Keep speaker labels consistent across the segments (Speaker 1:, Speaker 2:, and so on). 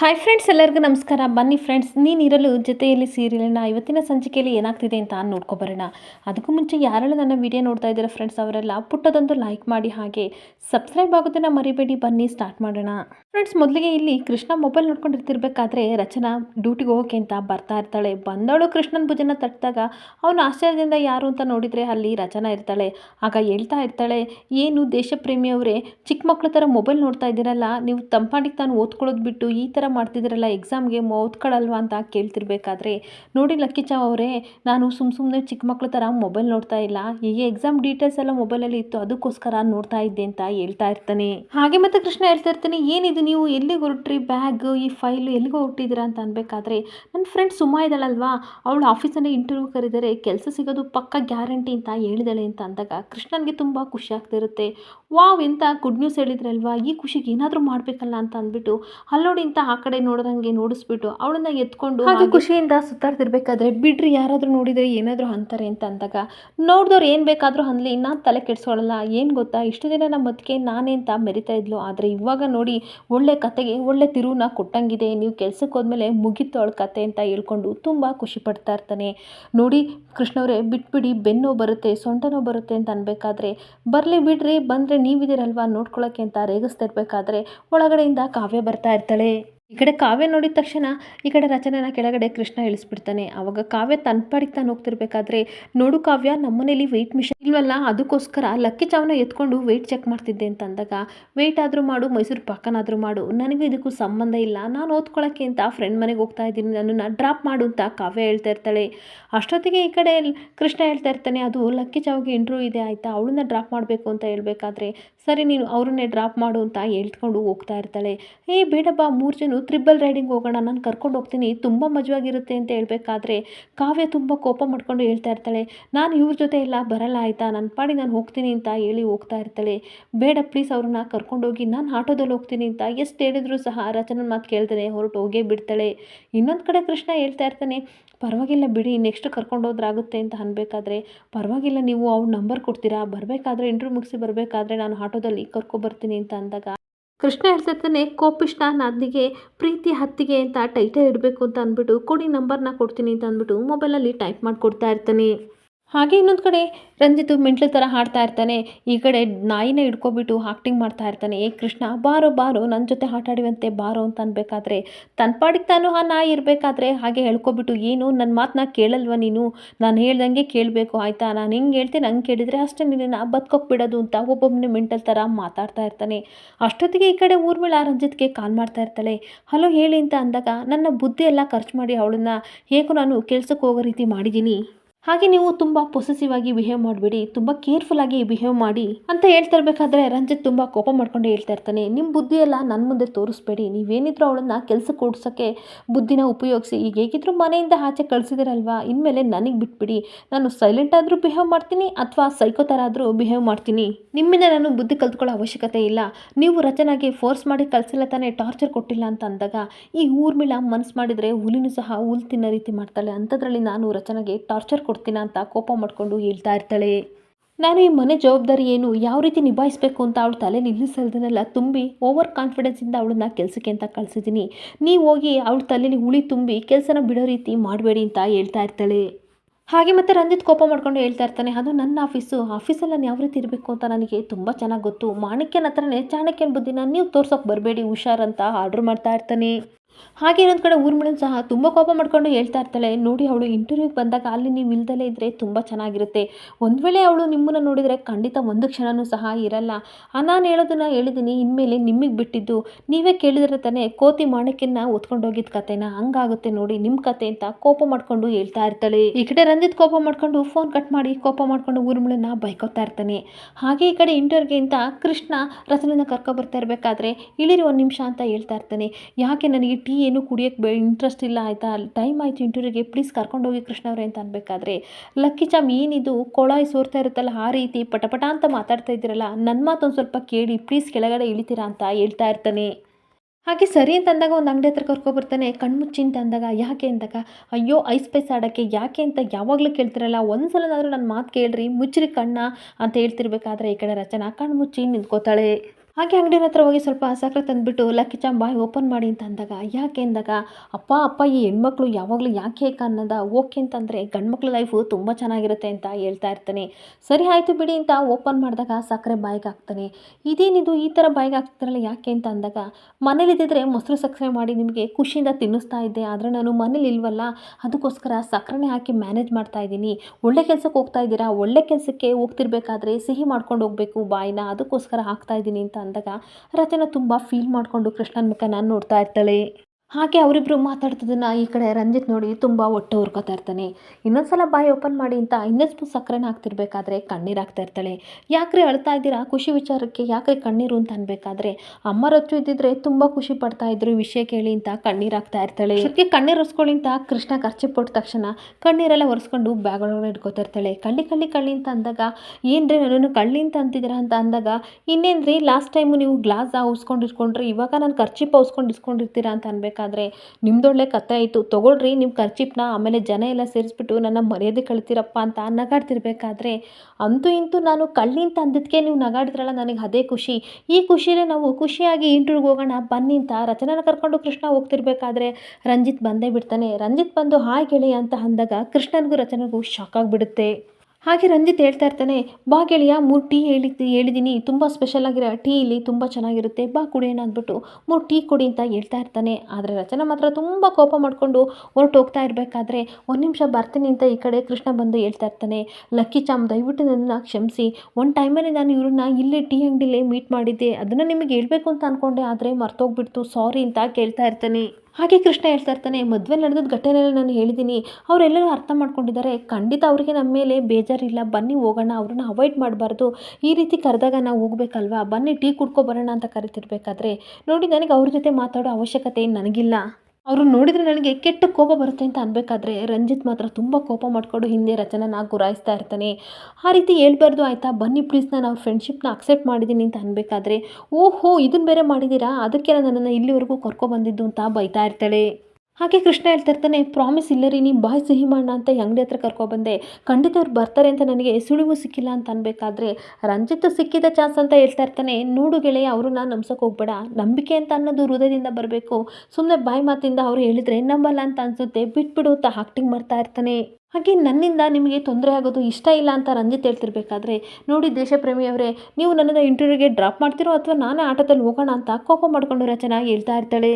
Speaker 1: Hi friends ಎಲ್ಲರಿಗೂ ನಮಸ್ಕಾರ. ಬನ್ನಿ ಫ್ರೆಂಡ್ಸ್ ನೀನಿರಲು ಜೊತೆಯಲ್ಲಿ ಸೀರಿಯಲ್ನ ಇವತ್ತಿನ ಸಂಚಿಕೆಯಲ್ಲಿ ಏನಾಗ್ತಿದೆ ಅಂತ ನೋಡ್ಕೊಬರೋಣ. ಅದಕ್ಕೂ ಮುಂಚೆ ಯಾರೆಲ್ಲ ನನ್ನ ವಿಡಿಯೋ ನೋಡ್ತಾ ಇದ್ದಾರೆ ಫ್ರೆಂಡ್ಸ್ ಅವರೆಲ್ಲ ಪುಟ್ಟದೊಂದು ಲೈಕ್ ಮಾಡಿ ಹಾಗೆ ಸಬ್ಸ್ಕ್ರೈಬ್ ಆಗೋದನ್ನು ಮರಿಬೇಡಿ. ಬನ್ನಿ ಸ್ಟಾರ್ಟ್ ಮಾಡೋಣ. ಫ್ರೆಂಡ್ಸ್ ಮೊದಲಿಗೆ ಇಲ್ಲಿ ಕೃಷ್ಣ ಮೊಬೈಲ್ ನೋಡ್ಕೊಂಡಿರ್ತಿರ್ಬೇಕಾದ್ರೆ ರಚನಾ ಡ್ಯೂಟಿಗೆ ಹೋಗೋಕೆ ಅಂತ ಬರ್ತಾ ಇರ್ತಾಳೆ. ಬಂದವಳು ಕೃಷ್ಣನ ಭುಜನ ತಟ್ಟಿದಾಗ ಅವನು ಆಶ್ಚರ್ಯದಿಂದ ಯಾರು ಅಂತ ನೋಡಿದರೆ ಅಲ್ಲಿ ರಚನಾ ಇರ್ತಾಳೆ. ಆಗ ಹೇಳ್ತಾ ಇರ್ತಾಳೆ, ಏನು ದೇಶಪ್ರೇಮಿಯವರೇ ಚಿಕ್ಕ ಮಕ್ಕಳ ಥರ ಮೊಬೈಲ್ ನೋಡ್ತಾ ಇದ್ದೀರಲ್ಲ, ನೀವು ತಂಪಾಡಿಗೆ ತಾನು ಓದ್ಕೊಳ್ಳೋದು ಬಿಟ್ಟು ಈ ಥರ ಮಾಡ್ತಿದ್ದೀರಲ್ಲ ಎಕ್ಸಾಮ್ಗೆ ಓದ್ಕೊಳ್ಳಲ್ವಾ ಅಂತ ಕೇಳ್ತಿರ್ಬೇಕಾದ್ರೆ, ನೋಡಿ ಲಕ್ಕಿ ಚಾವ್ ಅವರೇ, ನಾನು ಸುಮ್ಮ ಸುಮ್ಮನೆ ಚಿಕ್ಕ ಮಕ್ಳ ಥರ ಮೊಬೈಲ್ ನೋಡ್ತಾ ಇಲ್ಲ. ಈಗ ಎಕ್ಸಾಮ್ ಡೀಟೇಲ್ಸ್ ಎಲ್ಲ ಮೊಬೈಲಲ್ಲಿ ಇತ್ತು, ಅದಕ್ಕೋಸ್ಕರ ನೋಡ್ತಾ ಇದ್ದೆ ಅಂತ ಹೇಳ್ತಾ ಇರ್ತಾನೆ. ಹಾಗೆ ಮತ್ತೆ ಕೃಷ್ಣ ಹೇಳ್ತಾ ಇರ್ತಾನೆ, ಏನಿದು ನೀವು ಎಲ್ಲಿಗೆ ಹೊರಟ್ರಿ? ಬ್ಯಾಗ್ ಈ ಫೈಲು ಎಲ್ಲಿಗೋ ಹೊರಟಿದ್ದೀರಾ ಅಂತ ಅನ್ಬೇಕಾದ್ರೆ ನನ್ನ ಫ್ರೆಂಡ್ ಸುಮಾ ಇದ್ದಾಳಲ್ವಾ, ಅವಳು ಆಫೀಸಲ್ಲಿ ಇಂಟರ್ವ್ಯೂ ಕರೆದರೆ, ಕೆಲಸ ಸಿಗೋದು ಪಕ್ಕ ಗ್ಯಾರಂಟಿ ಅಂತ ಹೇಳಿದಾಳೆ ಅಂತ ಅಂದಾಗ ಕೃಷ್ಣನ್ಗೆ ತುಂಬ ಖುಷಿ ಆಗ್ತಿರುತ್ತೆ. ವಾವ್, ಎಂತ ಗುಡ್ ನ್ಯೂಸ್ ಹೇಳಿದ್ರಲ್ವಾ? ಈ ಖುಷಿಗೆ ಏನಾದರೂ ಮಾಡಬೇಕಲ್ಲ? ಅಂತ ಅಂದ್ಬಿಟ್ಟು ಅಲ್ಲೋಡಿ ಅಂತ ಆ ಕಡೆ ನೋಡಿದಂಗೆ ನೋಡಿಸ್ಬಿಟ್ಟು ಅವಳನ್ನ ಎತ್ಕೊಂಡು ಹಾಗೆ ಖುಷಿಯಿಂದ ಸುತ್ತಾಡ್ತಿರ್ಬೇಕಾದ್ರೆ ಬಿಡ್ರಿ ಯಾರಾದರೂ ನೋಡಿದರೆ ಏನಾದರೂ ಅಂತಾರೆ ಅಂತ ಅಂದಾಗ ನೋಡಿದವ್ರು ಏನು ಬೇಕಾದರೂ ಅನ್ಲಿ ನಾನು ತಲೆ ಕೆಡಿಸ್ಕೊಳ್ಳಲ್ಲ ಏನು ಗೊತ್ತಾ? ಇಷ್ಟು ದಿನ ನಮ್ಮ ಮದ್ಕೆ ನಾನೇ ಅಂತ ಮೆರಿತಾ ಇದ್ಲು. ಆದರೆ ಇವಾಗ ನೋಡಿ ಒಳ್ಳೆ ಕತೆಗೆ ಒಳ್ಳೆ ತಿರುವನ್ನ ಕೊಟ್ಟಂಗಿದೆ. ನೀವು ಕೆಲ್ಸಕ್ಕೆ ಹೋದ್ಮೇಲೆ ಮುಗೀತು ಅವಳ ಕತೆ ಅಂತ ಹೇಳ್ಕೊಂಡು ತುಂಬ ಖುಷಿ ಪಡ್ತಾ ಇರ್ತಾನೆ. ನೋಡಿ ಕೃಷ್ಣವರೇ ಬಿಟ್ಬಿಡಿ ಬೆನ್ನೋ ಬರುತ್ತೆ ಸೊಂಟನೋ ಬರುತ್ತೆ ಅಂತ ಅನ್ಬೇಕಾದ್ರೆ ಬರಲಿ ಬಿಡ್ರಿ ಬಂದರೆ ನೀವಿದ್ದೀರಲ್ವಾ ನೋಡ್ಕೊಳ್ಳೋಕ್ಕೆ ಅಂತ ರೇಗಿಸ್ತಾ ಇರ್ಬೇಕಾದ್ರೆ ಒಳಗಡೆಯಿಂದ ಕಾವ್ಯ ಬರ್ತಾ ಇರ್ತಾಳೆ. ಈ ಕಡೆ ಕಾವ್ಯ ನೋಡಿದ ತಕ್ಷಣ ಈ ಕಡೆ ರಚನೆನ ಕೆಳಗಡೆ ಕೃಷ್ಣ ಇಳಿಸ್ಬಿಡ್ತಾನೆ. ಅವಾಗ ಕಾವ್ಯ ತನ್ನ ಪಾಡಿಗೆ ತಾನು ಹೋಗ್ತಿರ್ಬೇಕಾದ್ರೆ, ನೋಡು ಕಾವ್ಯ, ನಮ್ಮನೇಲಿ ವೆಯ್ಟ್ ಮಿಷನ್ ಇಲ್ವಲ್ಲ, ಅದಕ್ಕೋಸ್ಕರ ಲಕ್ಕಿ ಚಾವನ್ನ ಎತ್ಕೊಂಡು ವೆಯ್ಟ್ ಚೆಕ್ ಮಾಡ್ತಿದ್ದೆ ಅಂತ ಅಂದಾಗ ವೆಯ್ಟ್ ಆದರೂ ಮಾಡು, ಮೈಸೂರು ಪಕ್ಕನಾದರೂ ಮಾಡು, ನನಗೂ ಇದಕ್ಕೂ ಸಂಬಂಧ ಇಲ್ಲ, ನಾನು ಓದ್ಕೊಳ್ಳೋಕ್ಕೆ ಅಂತ ಫ್ರೆಂಡ್ ಮನೆಗೆ ಹೋಗ್ತಾ ಇದ್ದೀನಿ, ನನ್ನನ್ನು ಡ್ರಾಪ್ ಮಾಡು ಅಂತ ಕಾವ್ಯ ಹೇಳ್ತಾ ಇರ್ತಾಳೆ. ಅಷ್ಟೊತ್ತಿಗೆ ಈ ಕಡೆ ಕೃಷ್ಣ ಹೇಳ್ತಾ ಇರ್ತಾನೆ, ಅದು ಲಕ್ಕಿ ಚಾವ್ಗೆ ಇಂಟ್ರೂ ಇದೆ ಆಯಿತಾ, ಅವಳನ್ನ ಡ್ರಾಪ್ ಮಾಡಬೇಕು ಅಂತ ಹೇಳಬೇಕಾದ್ರೆ, ಸರಿ ನೀನು ಅವ್ರನ್ನೇ ಡ್ರಾಪ್ ಮಾಡು ಅಂತ ಹೇಳ್ಕೊಂಡು ಹೋಗ್ತಾ ಇರ್ತಾಳೆ. ಏ, ಬೇಡಪ್ಪ, ಮೂರು ಜನ ತ್ರಿಬಲ್ ರೈಡಿಂಗ್ ಹೋಗೋಣ, ನಾನು ಕರ್ಕೊಂಡು ಹೋಗ್ತೀನಿ, ತುಂಬ ಮಜವಾಗಿರುತ್ತೆ ಅಂತ ಹೇಳಬೇಕಾದ್ರೆ ಕಾವ್ಯ ತುಂಬ ಕೋಪ ಮಾಡ್ಕೊಂಡು ಹೇಳ್ತಾ ಇರ್ತಾಳೆ. ನಾನು ಇವ್ರ ಜೊತೆ ಎಲ್ಲ ಬರಲ್ಲ ಆಯಿತಾ ನನ್ನ ಪಾಡಿ ನಾನು ಹೋಗ್ತೀನಿ ಅಂತ ಹೇಳಿ ಹೋಗ್ತಾ ಇರ್ತಾಳೆ. ಬೇಡ ಪ್ಲೀಸ್ ಅವ್ರನ್ನ ಕರ್ಕೊಂಡೋಗಿ ನಾನು ಆಟೋದಲ್ಲಿ ಹೋಗ್ತೀನಿ ಅಂತ ಎಷ್ಟು ಹೇಳಿದ್ರು ಸಹ ರಚನ ಮಾತು ಕೇಳ್ತಾನೆ ಹೊರಟು ಹೋಗೇ ಬಿಡ್ತಾಳೆ. ಇನ್ನೊಂದು ಕಡೆ ಕೃಷ್ಣ ಹೇಳ್ತಾ ಇರ್ತಾನೆ, ಪರವಾಗಿಲ್ಲ ಬಿಡಿ ನೆಕ್ಸ್ಟ್ ಕರ್ಕೊಂಡು ಹೋದ್ರಾಗುತ್ತೆ ಅಂತ ಅನ್ಬೇಕಾದ್ರೆ, ಪರವಾಗಿಲ್ಲ ನೀವು ಅವ್ರ ನಂಬರ್ ಕೊಡ್ತೀರಾ, ಬರಬೇಕಾದ್ರೆ ಇಂಟರ್ವ್ಯೂ ಮುಗಿಸಿ ಬರಬೇಕಾದ್ರೆ ನಾನು ಆಟೋದಲ್ಲಿ ಕರ್ಕೊಬರ್ತೀನಿ ಅಂತ ಅಂದಾಗ ಕೃಷ್ಣ ಹೇಳ್ತಿರ್ತಾನೆ ಕೋಪಿಷ್ಟ ನಾದಿಗೆ ಪ್ರೀತಿ ಹತ್ತಿಗೆ ಅಂತ ಟೈಟಲ್ ಇಡಬೇಕು ಅಂತ ಅಂದ್ಬಿಟ್ಟು, ಕೊಡಿ ನಂಬರ್ನ ಕೊಡ್ತೀನಿ ಅಂತ ಅಂದ್ಬಿಟ್ಟು ಮೊಬೈಲಲ್ಲಿ ಟೈಪ್ ಮಾಡಿಕೊಡ್ತಾ ಇರ್ತಾನೆ. ಹಾಗೆ ಇನ್ನೊಂದು ಕಡೆ ರಂಜಿತು ಮೆಂಟ್ಲು ಥರ ಹಾಡ್ತಾ ಇರ್ತಾನೆ. ಈ ಕಡೆ ನಾಯಿನ ಹಿಡ್ಕೊಬಿಟ್ಟು ಆಕ್ಟಿಂಗ್ ಮಾಡ್ತಾ ಇರ್ತಾನೆ. ಏ ಕೃಷ್ಣ, ಬಾರೋ ಬಾರೋ ನನ್ನ ಜೊತೆ ಆಟ ಆಡುವಂತೆ ಬಾರೋ ಅಂತ ಅನ್ಬೇಕಾದ್ರೆ ತನ್ನ ಪಾಡಿಗೆ ತಾನು ಆ ನಾಯಿ ಇರಬೇಕಾದ್ರೆ ಹಾಗೆ ಹೇಳ್ಕೊಬಿಟ್ಟು, ಏನು ನನ್ನ ಮಾತನ್ನ ಕೇಳಲ್ವ ನೀನು? ನಾನು ಹೇಳ್ದಂಗೆ ಕೇಳಬೇಕು, ಆಯಿತಾ? ನಾನು ಹೆಂಗೆ ಹೇಳ್ತೀನಿ ಹಂಗೆ ಕೇಳಿದರೆ ಅಷ್ಟೇ ನಿನ್ನ ಬದುಕೋಕೆ ಬಿಡೋದು ಅಂತ ಒಬ್ಬೊಬ್ಬನೇ ಮೆಂಟಲ್ ಥರ ಮಾತಾಡ್ತಾ ಇರ್ತಾನೆ. ಅಷ್ಟೊತ್ತಿಗೆ ಈ ಕಡೆ ಊರ್ಮೇಳ ರಂಜಿತ್ಗೆ ಕಾಲ್ ಮಾಡ್ತಾ ಇರ್ತಾಳೆ. ಹಲೋ, ಹೇಳಿ ಅಂತ ಅಂದಾಗ, ನನ್ನ ಬುದ್ಧಿ ಎಲ್ಲ ಖರ್ಚು ಮಾಡಿ ಅವಳನ್ನ, ಹೇಗೋ ನಾನು ಕೆಲ್ಸಕ್ಕೆ ಹೋಗೋ ರೀತಿ ಮಾಡಿದ್ದೀನಿ. ಹಾಗೆ ನೀವು ತುಂಬ ಪೊಸೆಸಿವ್ ಆಗಿ ಬಿಹೇವ್ ಮಾಡಬೇಡಿ, ತುಂಬ ಕೇರ್ಫುಲ್ ಆಗಿ ಬಿಹೇವ್ ಮಾಡಿ ಅಂತ ಹೇಳ್ತಾ ಇರಬೇಕಾದ್ರೆ ರಂಜಿತ್ ತುಂಬ ಕೋಪ ಮಾಡ್ಕೊಂಡು ಹೇಳ್ತಾ ಇರ್ತಾನೆ. ನಿಮ್ಮ ಬುದ್ಧಿ ಎಲ್ಲ ನನ್ನ ಮುಂದೆ ತೋರಿಸ್ಬೇಡಿ. ನೀವೇನಿದ್ರು ಅವಳನ್ನ ಕೆಲಸಕ್ಕೆ ಓಡಿಸೋಕ್ಕೆ ಬುದ್ಧಿನ ಉಪಯೋಗಿಸಿ, ಈಗ ಹೇಗಿದ್ರು ಮನೆಯಿಂದ ಆಚೆ ಕಳಿಸಿದಿರಲ್ವಾ? ಇನ್ಮೇಲೆ ನನಗೆ ಬಿಟ್ಬಿಡಿ. ನಾನು ಸೈಲೆಂಟ್ ಆದರೂ ಬಿಹೇವ್ ಮಾಡ್ತೀನಿ ಅಥವಾ ಸೈಕೋ ಥರ ಆದರೂ ಬಿಹೇವ್ ಮಾಡ್ತೀನಿ. ನಿಮ್ಮಿಂದ ನಾನು ಬುದ್ಧಿ ಕಲ್ತ್ಕೊಳ್ಳೋ ಅವಶ್ಯಕತೆ ಇಲ್ಲ. ನೀವು ರಚನಾಗೆ ಫೋರ್ಸ್ ಮಾಡಿ ಕಳಿಸಿಲ್ಲ ತಾನೇ ಟಾರ್ಚರ್ ಕೊಟ್ಟಿಲ್ಲ ಅಂತ ಅಂದಾಗ, ಈ ಊರ್ಮಿಳ ಮನಸ್ಸು ಮಾಡಿದರೆ ಹುಲಿನೂ ಸಹ ಹುಲ್ ತಿನ್ನೋ ರೀತಿ ಮಾಡ್ತಾಳೆ. ಅಂಥದ್ರಲ್ಲಿ ನಾನು ರಚನೆಗೆ ಟಾರ್ಚರ್ ಕೊಡ್ತೀನ ಅಂತ ಕೋಪ ಮಾಡಿಕೊಂಡು ಹೇಳ್ತಾ ಇರ್ತಾಳೆ. ನಾನು ಈ ಮನೆ ಜವಾಬ್ದಾರಿ ಏನು ಯಾವ ರೀತಿ ನಿಭಾಯಿಸಬೇಕು ಅಂತ ಅವಳು ತಲೆ ನಿಲ್ಲಿಸಲ್ದನ್ನೆಲ್ಲ ತುಂಬಿ ಓವರ್ ಕಾನ್ಫಿಡೆನ್ಸಿಂದ ಅವಳನ್ನ ಕೆಲಸಕ್ಕೆ ಅಂತ ಕಳಿಸಿದ್ದೀನಿ. ನೀವು ಹೋಗಿ ಅವಳ ತಲೆಯಲ್ಲಿ ಹುಳಿ ತುಂಬಿ ಕೆಲಸನ ಬಿಡೋ ರೀತಿ ಮಾಡಬೇಡಿ ಅಂತ ಹೇಳ್ತಾ ಇರ್ತಾಳೆ. ಹಾಗೆ ಮತ್ತೆ ರಂಜಿತ್ ಕೋಪ ಮಾಡ್ಕೊಂಡು ಹೇಳ್ತಾ ಇರ್ತಾನೆ, ಅದು ನನ್ನ ಆಫೀಸು ಆಫೀಸಲ್ಲಿ ನಾನು ಯಾವ ರೀತಿ ಇರಬೇಕು ಅಂತ ನನಗೆ ತುಂಬ ಚೆನ್ನಾಗಿ ಗೊತ್ತು. ಮಾಣಿಕ್ಯನ ಹತ್ರನೇ ಚಾಣಕ್ಯನ ಬುದ್ಧಿನ ನೀವು ತೋರ್ಸೋಕೆ ಬರಬೇಡಿ ಹುಷಾರಂತ ಆರ್ಡ್ರ್ ಮಾಡ್ತಾ ಇರ್ತಾನೆ. ಹಾಗೆ ಇನ್ನೊಂದು ಕಡೆ ಊರ್ಮಿಳನ್ ಸಹ ತುಂಬ ಕೋಪ ಮಾಡ್ಕೊಂಡು ಹೇಳ್ತಾ ಇರ್ತಾಳೆ, ನೋಡಿ ಅವಳು ಇಂಟರ್ವ್ಯೂಗೆ ಬಂದಾಗ ಅಲ್ಲಿ ನೀವು ಇಲ್ದಲೇ ಇದ್ದರೆ ತುಂಬ ಚೆನ್ನಾಗಿರುತ್ತೆ. ಒಂದು ವೇಳೆ ಅವಳು ನಿಮ್ಮನ್ನು ನೋಡಿದರೆ ಖಂಡಿತ ಒಂದು ಕ್ಷಣವೂ ಸಹ ಇರಲ್ಲ. ನಾನು ಹೇಳೋದನ್ನ ಹೇಳಿದ್ದೀನಿ ಇನ್ಮೇಲೆ ನಿಮಗೆ ಬಿಟ್ಟಿದ್ದು. ನೀವೇ ಕೇಳಿದ್ರೆ ತಾನೇ ಕೋತಿ ಮಾಣಕ್ಯನ್ನ ಹೊತ್ಕೊಂಡು ಹೋಗಿದ್ದ ಕತೆನ? ಹಂಗಾಗುತ್ತೆ ನೋಡಿ ನಿಮ್ಮ ಕತೆ ಅಂತ ಕೋಪ ಮಾಡ್ಕೊಂಡು ಹೇಳ್ತಾ ಇರ್ತಾಳೆ. ಈ ಕಡೆ ರಂಜಿತ್ ಕೋಪ ಮಾಡ್ಕೊಂಡು ಫೋನ್ ಕಟ್ ಮಾಡಿ ಕೋಪ ಮಾಡ್ಕೊಂಡು ಊರ್ಮಿಳನ್ನ ಬೈಕೋತಾ ಇರ್ತಾನೆ. ಹಾಗೆ ಈ ಕಡೆ ಇಂಟರ್ವ್ಯೂಗೆ ಅಂತ ಕೃಷ್ಣ ರಚನೆನ ಕರ್ಕೊಬರ್ತಾ ಇರಬೇಕಾದ್ರೆ ಇಳಿರಿ ಒಂದು ನಿಮಿಷ ಅಂತ ಹೇಳ್ತಾ ಇರ್ತಾನೆ. ಯಾಕೆ ನನಗೆ ಟೀ ಏನು ಕುಡಿಯೋಕ್ಕೆ ಬೇ ಇಂಟ್ರೆಸ್ಟ್ ಇಲ್ಲ ಆಯಿತಾ? ಟೈಮ್ ಆಯಿತು ಇಂಟರ್ವ್ಯೂಗೆ ಪ್ಲೀಸ್ ಕರ್ಕೊಂಡೋಗಿ ಕೃಷ್ಣ ಅವರೇ ಅಂತ ಅನ್ಬೇಕಾದ್ರೆ. ಲಕ್ಕಿ ಚಾಮ್ ಏನಿದು? ಕೊಳಾಯಿ ಸೋರ್ತಾ ಇರುತ್ತಲ್ಲ, ಆ ರೀತಿ ಪಟಪಟ ಅಂತ ಮಾತಾಡ್ತಾ ಇದ್ದೀರಲ್ಲ ನನ್ನ ಮಾತೊಂದು ಸ್ವಲ್ಪ ಕೇಳಿ ಪ್ಲೀಸ್ ಕೆಳಗಡೆ ಇಳಿತೀರಾ ಅಂತ ಹೇಳ್ತಾ ಇರ್ತಾನೆ. ಹಾಗೆ ಸರಿ ಅಂತ ಅಂದಾಗ ಒಂದು ಅಂಗಡಿ ಹತ್ರ ಕರ್ಕೊಬರ್ತಾನೆ ಕಣ್ಮುಚ್ಚಿ ಅಂತ ಅಂದಾಗ ಯಾಕೆ ಅಂದಾಗ, ಅಯ್ಯೋ ಐಸ್ ಪೈಸ್ ಆಡೋಕ್ಕೆ ಯಾಕೆ ಅಂತ ಯಾವಾಗಲೂ ಕೇಳ್ತಿರಲ್ಲ ಒಂದು ಸಲನಾದರೂ ನನ್ನ ಮಾತು ಕೇಳ್ರಿ, ಮುಚ್ಚಿರಿ ಕಣ್ಣ ಅಂತ ಹೇಳ್ತಿರ್ಬೇಕಾದ್ರೆ ಈ ಕಡೆ ರಚನಾ ಕಣ್ಮುಚ್ಚಿ ನಿಂತ್ಕೋತಾಳೆ. ಹಾಗೆ ಅಂಗಡಿನ ಹತ್ರ ಹೋಗಿ ಸ್ವಲ್ಪ ಸಕ್ಕರೆ ತಂದುಬಿಟ್ಟು ಲಕ್ಕಿ ಚಾಮ್ ಬಾಯ್ ಓಪನ್ ಮಾಡಿ ಅಂತ ಅಂದಾಗ, ಯಾಕೆ ಅಂದಾಗ, ಅಪ್ಪ ಅಪ್ಪ, ಈ ಹೆಣ್ಮಕ್ಳು ಯಾವಾಗಲೂ ಯಾಕೆ ಅನ್ನೋದ, ಓಕೆ ಅಂತಂದರೆ ಗಂಡ್ಮಕ್ಳ ಲೈಫು ತುಂಬ ಚೆನ್ನಾಗಿರುತ್ತೆ ಅಂತ ಹೇಳ್ತಾ ಇರ್ತಾನೆ. ಸರಿ ಆಯಿತು ಬಿಡಿ ಅಂತ ಓಪನ್ ಮಾಡಿದಾಗ ಸಕ್ಕರೆ ಬಾಯಿಗೆ ಹಾಕ್ತಾನೆ. ಇದೇನಿದು, ಈ ಥರ ಬಾಯಿಗೆ ಹಾಕ್ತಾರಲ್ಲ ಯಾಕೆ ಅಂತ ಅಂದಾಗ, ಮನೇಲಿದ್ದಿದ್ರೆ ಮೊಸರು ಸಕ್ಕರೆ ಮಾಡಿ ನಿಮಗೆ ಖುಷಿಯಿಂದ ತಿನ್ನಿಸ್ತಾ ಇದ್ದೆ, ಆದರೆ ನಾನು ಮನೇಲಿ ಇಲ್ವಲ್ಲ, ಅದಕ್ಕೋಸ್ಕರ ಸಕ್ಕರೆನೇ ಹಾಕಿ ಮ್ಯಾನೇಜ್ ಮಾಡ್ತಾ ಇದ್ದೀನಿ. ಒಳ್ಳೆ ಕೆಲಸಕ್ಕೆ ಹೋಗ್ತಾ ಇದ್ದೀರಾ, ಒಳ್ಳೆ ಕೆಲಸಕ್ಕೆ ಹೋಗ್ತಿರ್ಬೇಕಾದ್ರೆ ಸಿಹಿ ಮಾಡ್ಕೊಂಡು ಹೋಗಬೇಕು ಬಾಯಿನ, ಅದಕ್ಕೋಸ್ಕರ ಹಾಕ್ತಾ ಇದ್ದೀನಿ ಅಂತ ಅಂದಾಗ ರಚನಾ ತುಂಬ ಫೀಲ್ ಮಾಡಿಕೊಂಡು ಕೃಷ್ಣನ ನಾನು ನೋಡ್ತಾ ಇರ್ತಾಳೆ. ಹಾಗೆ ಅವರಿಬ್ಬರು ಮಾತಾಡ್ತಿದ್ದನ್ನು ಈ ಕಡೆ ರಂಜಿತ್ ನೋಡಿ ತುಂಬ ಹೊಟ್ಟೆ ಹುರ್ಕೋತಾ ಇರ್ತಾನೆ. ಇನ್ನೊಂದು ಸಲ ಬಾಯಿ ಓಪನ್ ಮಾಡಿ ಅಂತ ಇನ್ನಷ್ಟು ಸಕ್ಕರೆನ ಹಾಕ್ತಿರ್ಬೇಕಾದ್ರೆ ಕಣ್ಣೀರು ಹಾಕ್ತಾ ಇರ್ತಾಳೆ. ಯಾಕ್ರಿ ಅಳ್ತಾ ಇದ್ದೀರಾ? ಖುಷಿ ವಿಚಾರಕ್ಕೆ ಯಾಕ್ರಿ ಕಣ್ಣೀರು ಅಂತ ಅನ್ಬೇಕಾದ್ರೆ ಅಮ್ಮ ರಚ್ಚು ಇದ್ದಿದ್ರೆ ತುಂಬ ಖುಷಿ ಪಡ್ತಾ ಇದ್ರು ವಿಷಯ ಕೇಳಿ ಅಂತ ಕಣ್ಣೀರು ಹಾಕ್ತಾ ಇರ್ತಾಳೆ. ಅದಕ್ಕೆ ಕಣ್ಣೀರು ಒರೆಸ್ಕೊಳ್ಳಿ ಅಂತ ಕೃಷ್ಣ ಖರ್ಚು ಕೊಟ್ಟ ತಕ್ಷಣ ಕಣ್ಣೀರೆಲ್ಲ ಒರೆಸ್ಕೊಂಡು ಬ್ಯಾಗ್ ಒಳಗಡೆ ಇಟ್ಕೋತಾ ಇರ್ತಾಳೆ. ಕಳ್ಳಿ ಕಳ್ಳಿ ಕಳ್ಳಿ ಅಂತ ಅಂದಾಗ ಏನ್ರಿ ನನ್ನನ್ನು ಕಳ್ಳಿ ಅಂತ ಅಂತಿದ್ದೀರಾ ಅಂತ ಅಂದಾಗ ಇನ್ನೇನ್ರಿ ಲಾಸ್ಟ್ ಟೈಮು ನೀವು ಗ್ಲಾಸ್ ಉಸ್ಕೊಂಡು ಇಟ್ಕೊಂಡ್ರೆ ಇವಾಗ ನಾನು ಖರ್ಚಿಪ್ಪ ಉಸ್ಕೊಂಡು ಇಸ್ಕೊಂಡಿರ್ತೀರಾ ಅಂತ ಅನ್ಬೇಕಾದ್ರೆ ನಿಮ್ಮದೊಳ್ಳೆ ಕತೆ ಆಯಿತು, ತೊಗೊಳ್ರಿ ನಿಮ್ಮ ಖರ್ಚಿಪ್ನ ಆಮೇಲೆ ಜನ ಎಲ್ಲ ಸೇರಿಸ್ಬಿಟ್ಟು ನನ್ನ ಮರ್ಯಾದೆ ಕಳ್ತೀರಪ್ಪ ಅಂತ ನಗಾಡ್ತಿರ್ಬೇಕಾದ್ರೆ ಅಂತೂ ಇಂತೂ ನಾನು ಕಳ್ಳಿ ಅಂತ ಅಂದಿದ್ದಕ್ಕೆ ನೀವು ನಗಾಡಿದ್ರಲ್ಲ, ನನಗೆ ಅದೇ ಖುಷಿ. ಈ ಖುಷಿಲೇ ನಾವು ಖುಷಿಯಾಗಿ ಇಂಟ್ರಿಗೆ ಹೋಗೋಣ, ಬನ್ನಿ ಅಂತ ರಚನನ ಕರ್ಕೊಂಡು ಕೃಷ್ಣ ಹೋಗ್ತಿರ್ಬೇಕಾದ್ರೆ ರಂಜಿತ್ ಬಂದೇ ಬಿಡ್ತಾನೆ. ರಂಜಿತ್ ಬಂದು, ಹಾಯ್ ಗೆಳೆಯ ಅಂತ ಅಂದಾಗ ಕೃಷ್ಣನಿಗೂ ರಚನೆಗೂ ಶಾಕ್ ಆಗಿಬಿಡುತ್ತೆ. ಹಾಗೆ ರಂಜಿತ್ ಹೇಳ್ತಾ ಇರ್ತಾನೆ, ಬಾ ಗೆಳೆಯ, ಮೂರು ಟೀ ಹೇಳಿ ಹೇಳಿದ್ದೀನಿ ತುಂಬ ಸ್ಪೆಷಲ್ ಆಗಿರೋ ಟೀ ಇಲ್ಲಿ ತುಂಬ ಚೆನ್ನಾಗಿರುತ್ತೆ, ಬಾ ಕುಡಿಯೋಣ ಅಂದ್ಬಿಟ್ಟು ಮೂರು ಟೀ ಕೊಡಿ ಅಂತ ಹೇಳ್ತಾ ಇರ್ತಾನೆ. ಆದರೆ ರಚನಾ ಮಾತ್ರ ತುಂಬ ಕೋಪ ಮಾಡಿಕೊಂಡು ಹೊರಟು ಹೋಗ್ತಾ ಇರಬೇಕಾದ್ರೆ ಒಂದು ನಿಮಿಷ ಬರ್ತೀನಿ ಅಂತ ಈ ಕಡೆ ಕೃಷ್ಣ ಬಂದು ಹೇಳ್ತಾ ಇರ್ತಾನೆ. ಲಕ್ಕಿ ಚಾಮ್, ದಯವಿಟ್ಟು ನನ್ನನ್ನು ಕ್ಷಮಿಸಿ. ಒಂದು ಟೈಮಲ್ಲಿ ನಾನು ಇವ್ರನ್ನ ಇಲ್ಲೇ ಟೀ ಅಂಗಡಿಲೇ ಮೀಟ್ ಮಾಡಿದ್ದೆ. ಅದನ್ನು ನಿಮಗೆ ಹೇಳಬೇಕು ಅಂತ ಅಂದ್ಕೊಂಡೆ ಆದರೆ ಮರ್ತೋಗ್ಬಿಡ್ತು. ಸಾರಿ ಅಂತ ಕೇಳ್ತಾ ಇರ್ತಾನೆ. ಹಾಗೆ ಕೃಷ್ಣ ಹೇಳ್ತಾ ಇರ್ತಾನೆ, ಮದುವೆ ನಡೆದದ ಘಟನೆಲ್ಲ ನಾನು ಹೇಳಿದ್ದೀನಿ. ಅವರೆಲ್ಲರೂ ಅರ್ಥ ಮಾಡ್ಕೊಂಡಿದ್ದಾರೆ. ಖಂಡಿತ ಅವರಿಗೆ ನಮ್ಮ ಮೇಲೆ ಬೇಜಾರಿಲ್ಲ. ಬನ್ನಿ ಹೋಗೋಣ, ಅವ್ರನ್ನ ಅವಾಯ್ಡ್ ಮಾಡಬಾರ್ದು. ಈ ರೀತಿ ಕರೆದಾಗ ನಾವು ಹೋಗ್ಬೇಕಲ್ವಾ? ಬನ್ನಿ ಟೀ ಕುಡ್ಕೊ ಬರೋಣ ಅಂತ ಕರಿತಿರ್ಬೇಕಾದ್ರೆ. ನೋಡಿ, ನನಗೆ ಅವ್ರ ಜೊತೆ ಮಾತಾಡೋ ಅವಶ್ಯಕತೆ ಏನು ನನಗಿಲ್ಲ. ಅವರು ನೋಡಿದರೆ ನನಗೆ ಕೆಟ್ಟ ಕೋಪ ಬರುತ್ತೆ ಅಂತ ಅನ್ಬೇಕಾದ್ರೆ ರಂಜಿತ್ ಮಾತ್ರ ತುಂಬ ಕೋಪ ಮಾಡಿಕೊಂಡು ಹಿಂದೆ ರಚನಾನ ಗುರಾಯಿಸ್ತಾ ಇರ್ತಾನೆ. ಆ ರೀತಿ ಹೇಳ್ಬಾರ್ದು ಆಯಿತಾ? ಬನ್ನಿ ಪ್ಲೀಸ್ ನಾನು ಅವ್ರ ಫ್ರೆಂಡ್ಶಿಪ್ನ ಅಕ್ಸೆಪ್ಟ್ ಮಾಡಿದ್ದೀನಿ ಅಂತ ಅನ್ಬೇಕಾದ್ರೆ ಓಹೋ ಇದನ್ನು ಬೇರೆ ಮಾಡಿದ್ದೀರಾ ಅದಕ್ಕೆ ನನ್ನನ್ನು ಇಲ್ಲಿವರೆಗೂ ಕರ್ಕೊಬಂದಿದ್ದು ಅಂತ ಬೈತಾ ಇರ್ತಾಳೆ. ಹಾಗೆ ಕೃಷ್ಣ ಹೇಳ್ತಾ ಇರ್ತಾನೆ ಪ್ರಾಮಿಸ್ ಇಲ್ಲ ರೀ ನೀವು ಬಾಯ್ ಸಿಹಿ ಮಾಡೋಣ ಅಂತ ಅಂಗಡಿ ಹತ್ರ ಕರ್ಕೊಬಂದೆ ಖಂಡಿತ ಅವ್ರು ಬರ್ತಾರೆ ಅಂತ ನನಗೆ ಸುಳಿವು ಸಿಕ್ಕಿಲ್ಲ ಅಂತ ಅನ್ಬೇಕಾದ್ರೆ, ರಂಜಿತ್ ಸಿಕ್ಕಿದ ಚಾನ್ಸ್ ಅಂತ ಹೇಳ್ತಾ ಇರ್ತಾನೆ, ನೋಡು ಗೆಳೆಯ, ಅವ್ರನ್ನ ನಂಬ್ಸಕ್ಕೆ ಹೋಗ್ಬೇಡ. ನಂಬಿಕೆ ಅಂತ ಅನ್ನೋದು ಹೃದಯದಿಂದ ಬರಬೇಕು. ಸುಮ್ಮನೆ ಬಾಯಿ ಮಾತಿಂದ ಅವ್ರು ಹೇಳಿದ್ರೆ ನಂಬಲ್ಲ ಅಂತ ಅನ್ಸುತ್ತೆ. ಬಿಟ್ಬಿಡು ಅಂತ ಆಕ್ಟಿಂಗ್ ಮಾಡ್ತಾ ಇರ್ತಾನೆ. ಹಾಗೆ ನನ್ನಿಂದ ನಿಮಗೆ ತೊಂದರೆ ಆಗೋದು ಇಷ್ಟ ಇಲ್ಲ ಅಂತ ರಂಜಿತ್ ಹೇಳ್ತಿರ್ಬೇಕಾದ್ರೆ, ನೋಡಿ ದೇಶಪ್ರೇಮಿಯವರೇ ನೀವು ನನ್ನನ್ನು ಇಂಟರ್ವ್ಯೂಗೆ ಡ್ರಾಪ್ ಮಾಡ್ತಿರೋ ಅಥವಾ ನಾನೇ ಆಟೋದಲ್ಲಿ ಹೋಗೋಣ ಅಂತ ಕೋಪ ಮಾಡ್ಕೊಂಡು ರಚನಾಗಿ ಹೇಳ್ತಾ ಇರ್ತಾಳೆ.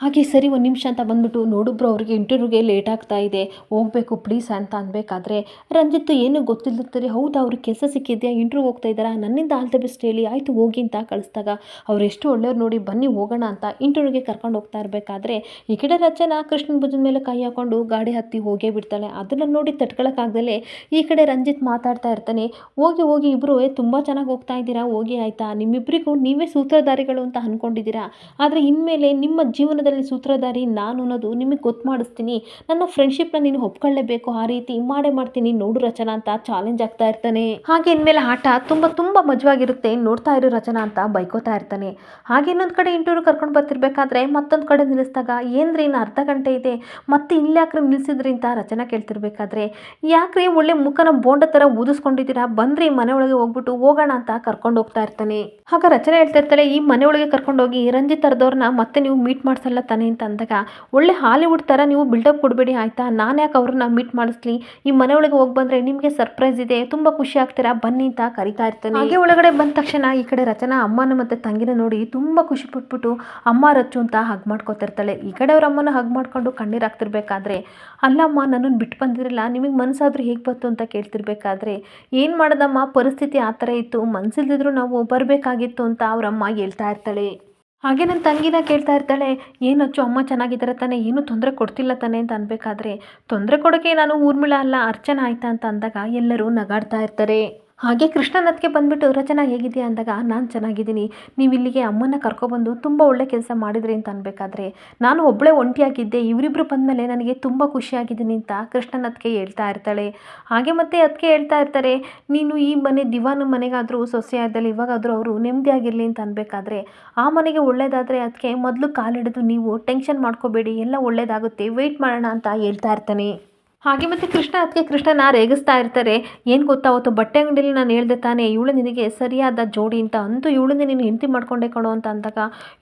Speaker 1: ಹಾಗೆ ಸರಿ, ಒಂದು ನಿಮಿಷ ಅಂತ ಬಂದ್ಬಿಟ್ಟು ನೋಡಿಬ್ರು ಅವ್ರಿಗೆ ಇಂಟರ್ವ್ಯೂಗೆ ಲೇಟ್ ಆಗ್ತಾ ಇದೆ. ಹೋಗಬೇಕು ಪ್ಲೀಸ್ ಅಂತ ಅನ್ಬೇಕಾದ್ರೆ, ರಂಜಿತ್ ಏನು ಗೊತ್ತಿಲ್ಲದಿರ್ತಾರೆ ಹೌದು, ಅವ್ರಿಗೆ ಕೆಲಸ ಸಿಕ್ಕಿದೆಯಾ ಇಂಟರ್ವ್ಯೂ ಹೋಗ್ತಾ ಇದ್ದಾರಾ? ನನ್ನಿಂದ ಆಲ್ ದ ಬೆಸ್ಟ್ ಹೇಳಿ, ಆಯಿತು, ಹೋಗಿ ಅಂತ ಕಳಿಸ್ದಾಗ, ಅವ್ರು ಎಷ್ಟು ಒಳ್ಳೆಯವ್ರು ನೋಡಿ ಬನ್ನಿ, ಹೋಗೋಣ ಅಂತ ಇಂಟರ್ವ್ಯೂಗೆ ಕರ್ಕೊಂಡು ಹೋಗ್ತಾ ಇರಬೇಕಾದ್ರೆ, ಈ ಕಡೆ ರಚನಾ ಕೃಷ್ಣನ ಭುಜದ ಮೇಲೆ ಕೈ ಹಾಕೊಂಡು ಗಾಡಿ ಹತ್ತಿ ಹೋಗೇ ಬಿಡ್ತಾಳೆ. ಅದನ್ನು ನೋಡಿ ತಡ್ಕೊಳಕ್ಕಾಗ್ದಲೇ ಈ ಕಡೆ ರಂಜಿತ್ ಮಾತಾಡ್ತಾ ಇರ್ತಾನೆ, ಹೋಗಿ ಹೋಗಿ ಇಬ್ಬರು ತುಂಬ ಚೆನ್ನಾಗಿ ಹೋಗ್ತಾ ಇದ್ದೀರಾ? ಹೋಗಿ ಆಯಿತಾ? ನಿಮ್ಮಿಬ್ಬರಿಗೂ ನೀವೇ ಸೂತ್ರಧಾರಿಗಳು ಅಂತ ಅಂದ್ಕೊಂಡಿದ್ದೀರಾ ಆದರೆ ಇನ್ಮೇಲೆ ನಿಮ್ಮ ಜೀವನದಲ್ಲಿ ಸೂತ್ರಧಾರಿ ನಾನು ಅನ್ನೋದು ನಿಮಗೆ ಗೊತ್ತು ಮಾಡಿಸ್ತೀನಿ ನನ್ನ ಫ್ರೆಂಡ್ಶಿಪ್ನ ನೀನು ಒಪ್ಕೊಳ್ಳೇಬೇಕು. ಆ ರೀತಿ ಮಾಡೇ ಮಾಡ್ತೀನಿ. ನೋಡು ರಚನಾ ಅಂತ ಚಾಲೆಂಜ್ ಆಗ್ತಾ ಇರ್ತಾನೆ. ಹಾಗೆ ಇನ್ಮೇಲೆ ಆಟ ತುಂಬ ತುಂಬ ಮಜವಾಗಿರುತ್ತೆ. ನೋಡ್ತಾ ಇರೋ ರಚನಾ ಅಂತ ಬೈಕೋತಾ ಇರ್ತಾನೆ. ಹಾಗೆ ಇನ್ನೊಂದು ಕಡೆ ಇಂಟರ್ವ್ಯೂ ಕರ್ಕೊಂಡು ಬರ್ತಿರ್ಬೇಕಾದ್ರೆ ಮತ್ತೊಂದು ಕಡೆ ನಿಲ್ಲಿಸಿದಾಗ ಏನ್ರಿ ಇನ್ನು ಅರ್ಧ ಗಂಟೆ ಇದೆ. ಮತ್ತೆ ಇಲ್ಲಿ ಯಾಕ್ರಿ ನಿಲ್ಲಿಸಿದ್ರಿ ಅಂತ ರಚನಾ ಕೇಳ್ತಿರ್ಬೇಕಾದ್ರೆ, ಯಾಕ್ರಿ ಒಳ್ಳೆ ಮುಖನ ಬೋಂಡ ಥರ ಊದಿಸ್ಕೊಂಡಿದ್ದೀರಾ? ಬಂದ್ರಿ ಮನೆ ಒಳಗೆ ಹೋಗ್ಬಿಟ್ಟು ಹೋಗೋಣ ಅಂತ ಕರ್ಕೊಂಡು ಹೋಗ್ತಾ ಇರ್ತಾನೆ. ಆಗ ರಚನೆ ಹೇಳ್ತಾ ಇರ್ತಾಳೆ, ಈ ಮನೆ ಒಳಗೆ ಕರ್ಕೊಂಡೋಗಿ ರಂಜಿತ್ ಅರ್ದವ್ರನ್ನ ಮತ್ತೆ ನೀವು ಮೀಟ್ ಮಾಡಿಸಲ್ಲ ತಾನೆ ಅಂತ ಅಂದಾಗ, ಒಳ್ಳೆ ಹಾಲಿವುಡ್ ಥರ ನೀವು ಬಿಲ್ಡಪ್ ಕೊಡಬೇಡಿ ಆಯಿತಾ? ನಾನು ಯಾಕೆ ಅವ್ರನ್ನ ಮೀಟ್ ಮಾಡಿಸ್ಲಿ? ಈ ಮನೆ ಒಳಗೆ ಹೋಗಿ ಬಂದರೆ ನಿಮಗೆ ಸರ್ಪ್ರೈಸ್ ಇದೆ. ತುಂಬ ಖುಷಿ ಆಗ್ತೀರಾ? ಬನ್ನಿ ಅಂತ ಕರಿತಾ ಇರ್ತಾನೆ. ಹಾಗೆ ಒಳಗಡೆ ಬಂದ ತಕ್ಷಣ ಈ ಕಡೆ ರಚನಾ ಅಮ್ಮನ ಮತ್ತು ತಂಗಿನ ನೋಡಿ ತುಂಬ ಖುಷಿ ಪಟ್ಬಿಟ್ಟು ಅಮ್ಮ ರಚ್ಚು ಅಂತ ಹಗ್ ಮಾಡ್ಕೋತಿರ್ತಾಳೆ ಈ ಕಡೆ ಅವ್ರ ಅಮ್ಮನ ಹಗ್ ಮಾಡ್ಕೊಂಡು ಕಣ್ಣೀರು ಹಾಕ್ತಿರ್ಬೇಕಾದ್ರೆ ಅಲ್ಲಮ್ಮ ನನ್ನನ್ನು ಬಿಟ್ಟು ಬಂದಿರಲ್ಲ, ನಿಮಗೆ ಮನಸ್ಸಾದ್ರೂ ಹೇಗೆ ಬಂತು ಅಂತ ಕೇಳ್ತಿರ್ಬೇಕಾದ್ರೆ, ಏನು ಮಾಡೋದಮ್ಮ? ಪರಿಸ್ಥಿತಿ ಆ ಥರ ಇತ್ತು. ಮನಸ್ಸಿಲ್ದಿದ್ರು ನಾವು ಬರಬೇಕಾಗಿತ್ತು ಅಂತ ಅವರಮ್ಮ ಹೇಳ್ತಾ ಇರ್ತಾಳೆ. ಹಾಗೆ ನನ್ನ ತಂಗಿನ ಕೇಳ್ತಾ ಇರ್ತಾಳೆ, ಏನು ಅಚ್ಚು, ಅಮ್ಮ ಚೆನ್ನಾಗಿದ್ದಾರೆ ತಾನೆ, ಏನು ತೊಂದರೆ ಕೊಡ್ತಿಲ್ಲ ತಾನೆ ಅಂತ ಅನ್ಬೇಕಾದ್ರೆ, ತೊಂದರೆ ಕೊಡೋಕ್ಕೆ ನಾನು ಊರ್ಮಿಳ ಅಲ್ಲ, ಅರ್ಚನಾ ಆಯ್ತಾ ಅಂತ ಅಂದಾಗ ಎಲ್ಲರೂ ನಗಾಡ್ತಾ ಇರ್ತಾರೆ. ಹಾಗೆ ಕೃಷ್ಣನತ್ಗೆ ಬಂದ್ಬಿಟ್ಟು ರಚನಾ ಹೇಗಿದೆಯಾ ಅಂದಾಗ, ನಾನು ಚೆನ್ನಾಗಿದ್ದೀನಿ. ನೀವು ಇಲ್ಲಿಗೆ ಅಮ್ಮನ ಕರ್ಕೊಬಂದು ತುಂಬ ಒಳ್ಳೆ ಕೆಲಸ ಮಾಡಿದ್ರಿ ಅಂತ ಅನ್ಬೇಕಾದ್ರೆ, ನಾನು ಒಬ್ಬಳೇ ಒಂಟಿಯಾಗಿದ್ದೆ ಇವರಿಬ್ಬರು ಬಂದಮೇಲೆ ನನಗೆ ತುಂಬ ಖುಷಿಯಾಗಿದ್ದೀನಿ ಅಂತ ಕೃಷ್ಣನತ್ಗೆ ಹೇಳ್ತಾ ಇರ್ತಾಳೆ. ಹಾಗೆ ಮತ್ತೆ ಅದಕ್ಕೆ ಹೇಳ್ತಾ ಇರ್ತಾರೆ, ನೀನು ಈ ಮನೆ, ದಿವಾನ ಮನೆಗಾದರೂ ಸೊಸೆಯಾದಲ್ಲಿ ಇವಾಗಾದರೂ ಅವರು ನೆಮ್ಮದಿಯಾಗಿರಲಿ ಅಂತ ಅನ್ಬೇಕಾದ್ರೆ, ಆ ಮನೆಗೆ ಒಳ್ಳೇದಾದರೆ ಅದಕ್ಕೆ ಮೊದಲು ಕಾಲಿಡಿದು ನೀವು ಟೆನ್ಷನ್ ಮಾಡ್ಕೋಬೇಡಿ, ಎಲ್ಲ ಒಳ್ಳೇದಾಗುತ್ತೆ ವೆಯ್ಟ್ ಮಾಡೋಣ ಅಂತ ಹೇಳ್ತಾ ಇರ್ತಾನೆ. ಹಾಗೆ ಮತ್ತು ಕೃಷ್ಣ ಅದಕ್ಕೆ ಕೃಷ್ಣನ ರೇಗಿಸ್ತಾ ಇರ್ತಾರೆ. ಏನು ಗೊತ್ತಾ, ಅವತ್ತು ಬಟ್ಟೆ ಅಂಗಡಿಯಲ್ಲಿ ನಾನು ಹೇಳ್ದೆ ತಾನೇ, ಇವಳು ನಿನಗೆ ಸರಿಯಾದ ಜೋಡಿ ಅಂತ. ಅಂತೂ ಇವಳನ್ನೇ ನೀನು ಹೆಂಡತಿ ಮಾಡ್ಕೊಂಡೆ ಕಣೋ ಅಂತ ಅಂದಾಗ,